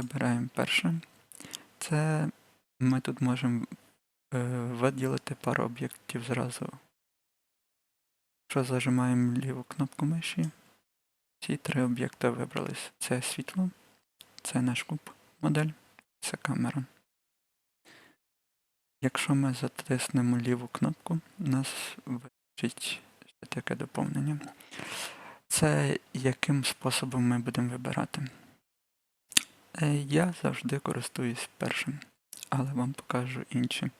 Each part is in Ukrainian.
Вибираємо перше. Це ми тут можемо е, виділити пару об'єктів зразу. Якщо зажимаємо ліву кнопку миші, ці три об'єкти вибрались. Це світло, це наш куб модель, це камера. Якщо ми затиснемо ліву кнопку, у нас вискочить ще таке доповнення. Це яким способом ми будемо вибирати. Е, Я завжди користуюсь першим, але вам покажу інші.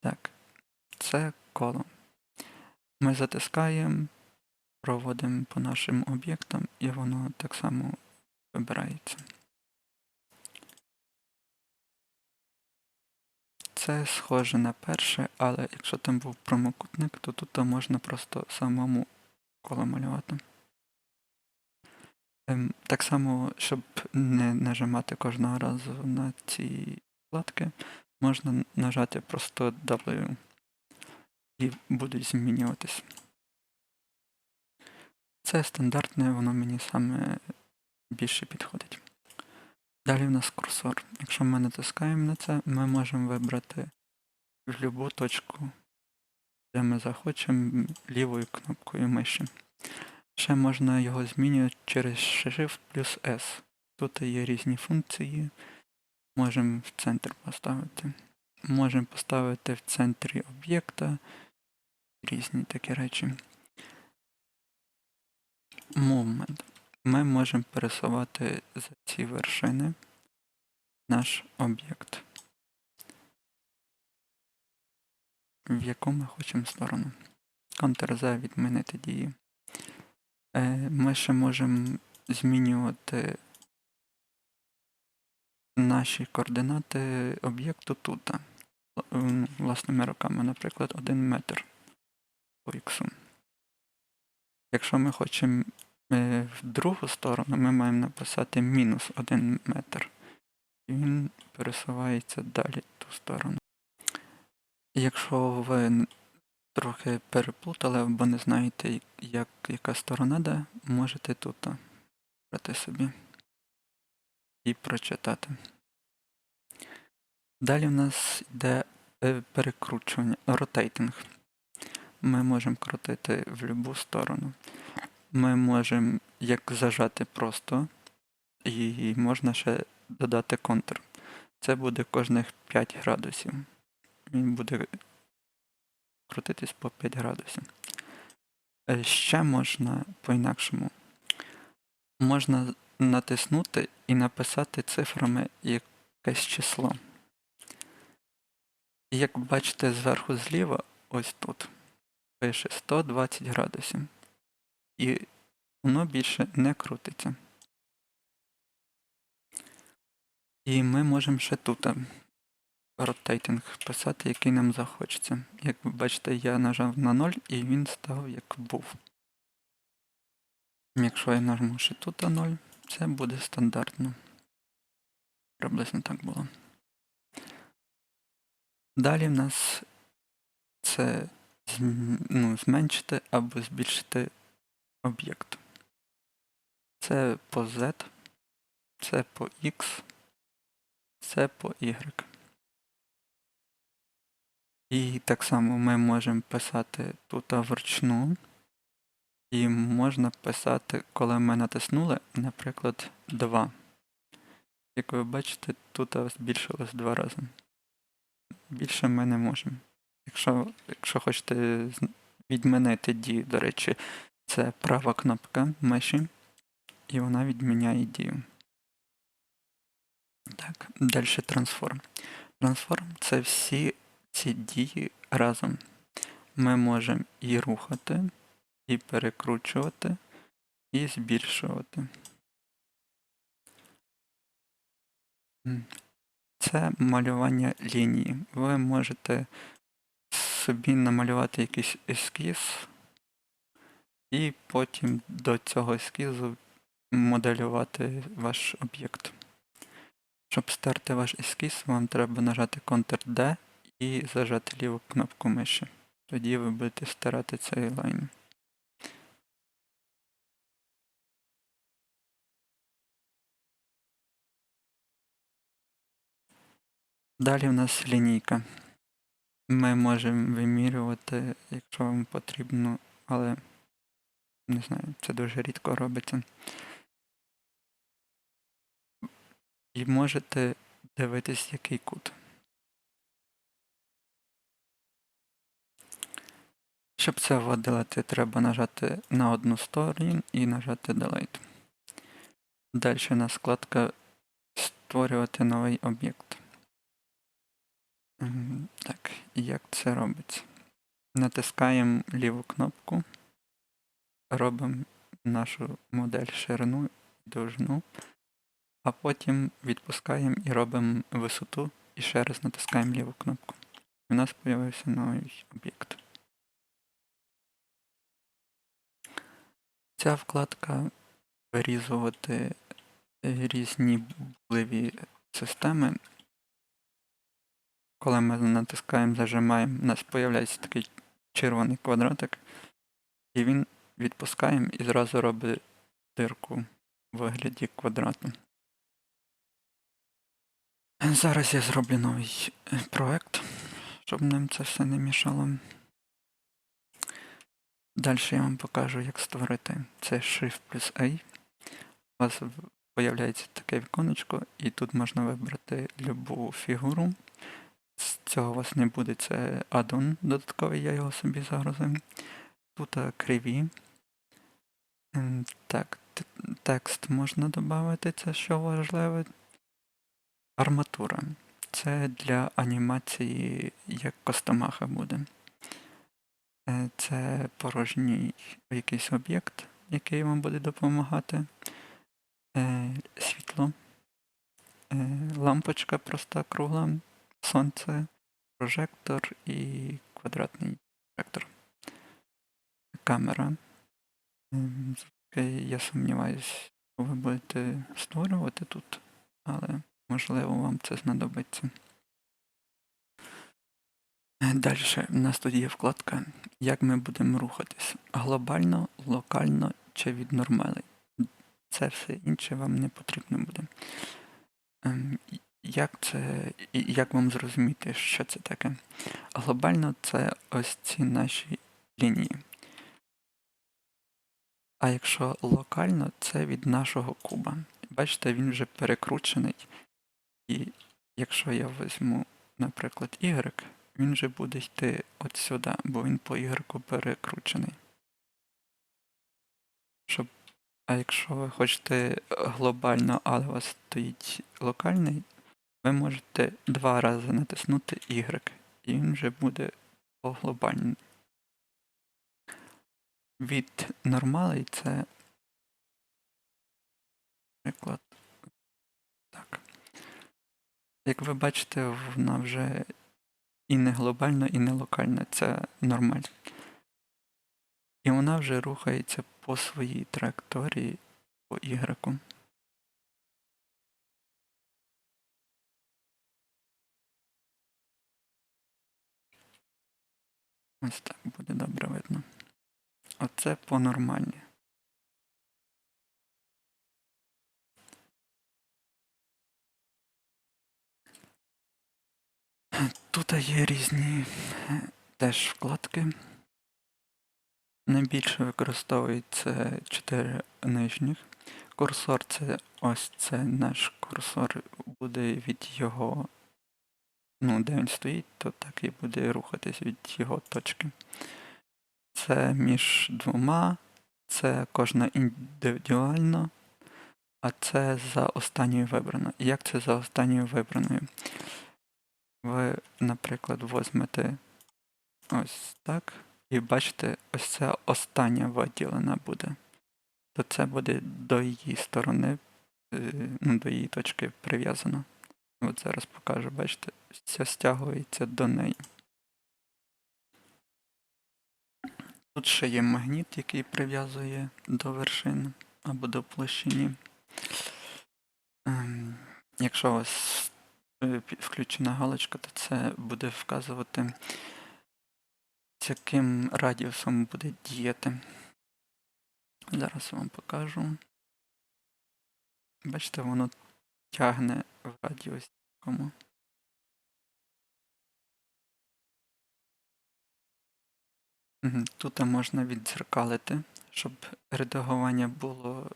Так, це коло. Ми затискаємо, проводимо по нашим об'єктам, і воно так само вибирається. Це схоже на перше, але якщо там був прямокутник, то тут можна просто самому коло малювати. Ем, Так само, щоб не нажимати кожного разу на ці вкладки, можна нажати просто W і будуть змінюватись. Це стандартне, воно мені саме більше підходить. Далі в нас курсор. Якщо ми натискаємо на це, ми можемо вибрати в будь-яку точку, де ми захочемо лівою кнопкою миші. Ще можна його змінювати через Shift плюс S. Тут є різні функції. Можемо в центр поставити. Можемо поставити в центрі об'єкта. Різні такі речі. Movement. Ми можемо пересувати за ці вершини наш об'єкт. В яку ми хочемо сторону. Ctrl-Z відмінити дії. Е, Ми ще можемо змінювати наші координати об'єкту тут. Власними руками, наприклад, 1 метр по іксу. Якщо ми хочемо е, в другу сторону, ми маємо написати мінус 1 метр. І він пересувається далі в ту сторону. Якщо ви трохи переплутали або не знаєте, як, яка сторона де, можете тут брати собі і прочитати. Далі в нас йде е, перекручування, ротейтинг. Ми можемо крутити в будь-яку сторону. Ми можемо як зажати просто, і можна ще додати контур. Це буде кожних 5 градусів. Він буде крутитись по 5 градусів. Е, Ще можна по-інакшому. Можна натиснути і написати цифрами якесь число. І як бачите зверху зліва, ось тут, пише 120 градусів. І воно більше не крутиться. І ми можемо ще тут ротейтинг писати, який нам захочеться. Як ви бачите, я нажав на 0 і він став як був. Якщо я нажму ще тут на 0, це буде стандартно. Приблизно так було. Далі в нас це ну, зменшити або збільшити об'єкт. Це по Z, це по X, це по Y. І так само ми можемо писати тут вручну. І можна писати, коли ми натиснули, наприклад, 2. Як ви бачите, тут збільшилось два рази. Більше ми не можемо. Якщо, якщо хочете відмінити дію, до речі, це права кнопка миші, і вона відміняє дію. Так, далі трансформ. Трансформ це всі ці дії разом. Ми можемо і рухати, і перекручувати, і збільшувати. Це малювання лінії. Ви можете собі намалювати якийсь ескіз, і потім до цього ескізу моделювати ваш об'єкт. Щоб стерти ваш ескіз, вам треба нажати Ctrl-D і зажати ліву кнопку миші. Тоді ви будете стирати цей лайн. Далі в нас лінійка. Ми можемо вимірювати, якщо вам потрібно, але не знаю, це дуже рідко робиться. І можете дивитись, який кут. Щоб це видалити, треба нажати на одну сторону і нажати Delete. Далі у нас вкладка Створювати новий об'єкт. Так, як це робиться? Натискаємо ліву кнопку, робимо нашу модель ширину і довжину, а потім відпускаємо і робимо висоту і ще раз натискаємо ліву кнопку. У нас з'явився новий об'єкт. Ця вкладка вирізувати різні булеві системи. Коли ми натискаємо, зажимаємо, у нас з'являється такий червоний квадратик, і він відпускаємо і зразу робить дирку в вигляді квадрату. Зараз я зроблю новий проект, щоб нам це все не мішало. Далі я вам покажу, як створити це Shift плюс A. У вас з'являється таке віконечко, і тут можна вибрати любу фігуру. З цього у вас не буде, це аддон додатковий, я його собі загрузив. Тут криві. Ем, Так, текст можна додати, це що важливе. Арматура. Це для анімації, як Костомаха буде. Е, Це порожній якийсь об'єкт, який вам буде допомагати. Е, Світло. Е, Лампочка проста кругла. Сонце, прожектор і квадратний прожектор. Камера. Я сумніваюсь, ви будете створювати тут, але можливо вам це знадобиться. Далі у нас тут є вкладка, як ми будемо рухатись. Глобально, локально чи від нормали. Це все інше вам не потрібно буде. Ем, Як це, як вам зрозуміти, що це таке? Глобально це ось ці наші лінії. А якщо локально, це від нашого куба. Бачите, він вже перекручений. І якщо я візьму, наприклад, Y, він вже буде йти от сюди, бо він по Y перекручений. Щоб, а якщо ви хочете глобально, але у вас стоїть локальний, ви можете два рази натиснути Y, і він вже буде по глобальному. Від нормалей це, наприклад, так. Як ви бачите, вона вже і не глобальна, і не локальна. Це нормаль. І вона вже рухається по своїй траєкторії по Y. Ось так буде добре видно. Оце по нормальній. Тут є різні е, теж вкладки. Найбільше використовується 4 нижніх. Курсор це ось це наш курсор буде від його, ну, де він стоїть, то так і буде рухатись від його точки. Це між двома, це кожна індивідуально, а це за останньою вибраною. Як це за останньою вибраною? Ви, наприклад, возьмете ось так, і бачите, ось ця остання виділена буде. То це буде до її сторони, е, ну, до її точки прив'язано. От зараз покажу, бачите, це стягується до неї. Тут ще є магніт, який прив'язує до вершин або до площині. Ем, Якщо пі- Е, включена галочка, то це буде вказувати, з яким радіусом буде діяти. Зараз вам покажу. Бачите, воно тягне в радіусі. Тут можна відзеркалити, щоб редагування було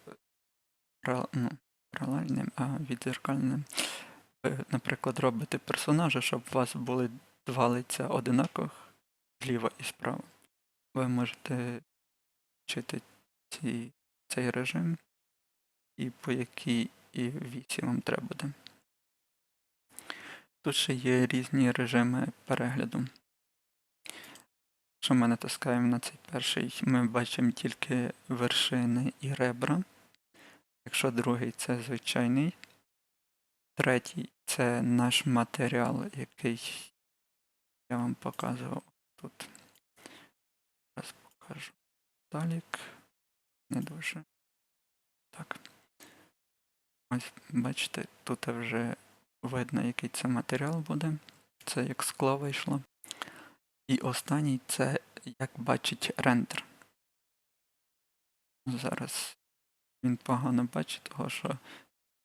е, ну, паралельним, а віддзеркальним. Ви, наприклад, робите персонажа, щоб у вас були два лиця одинакових зліва і справа. Ви можете вчити ці, цей режим і по якій і вісі вам треба буде. Тут ще є різні режими перегляду. Якщо ми натискаємо на цей перший, ми бачимо тільки вершини і ребра. Якщо другий це звичайний. Третій це наш матеріал, який я вам показував тут. Зараз покажу. Талік. Не дуже. Так. Ось, бачите, тут вже видно, який це матеріал буде. Це як скло вийшло. І останній це як бачить рендер. Зараз він погано бачить, того що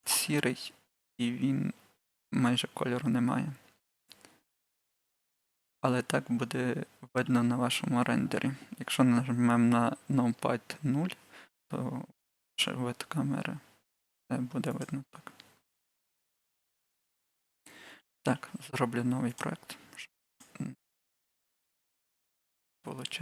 сірий і він майже кольору не має. Але так буде видно на вашому рендері. Якщо нажмемо на Numpad 0, то ще вид камери це буде видно так. Так, зроблю новий проект. Було чисто.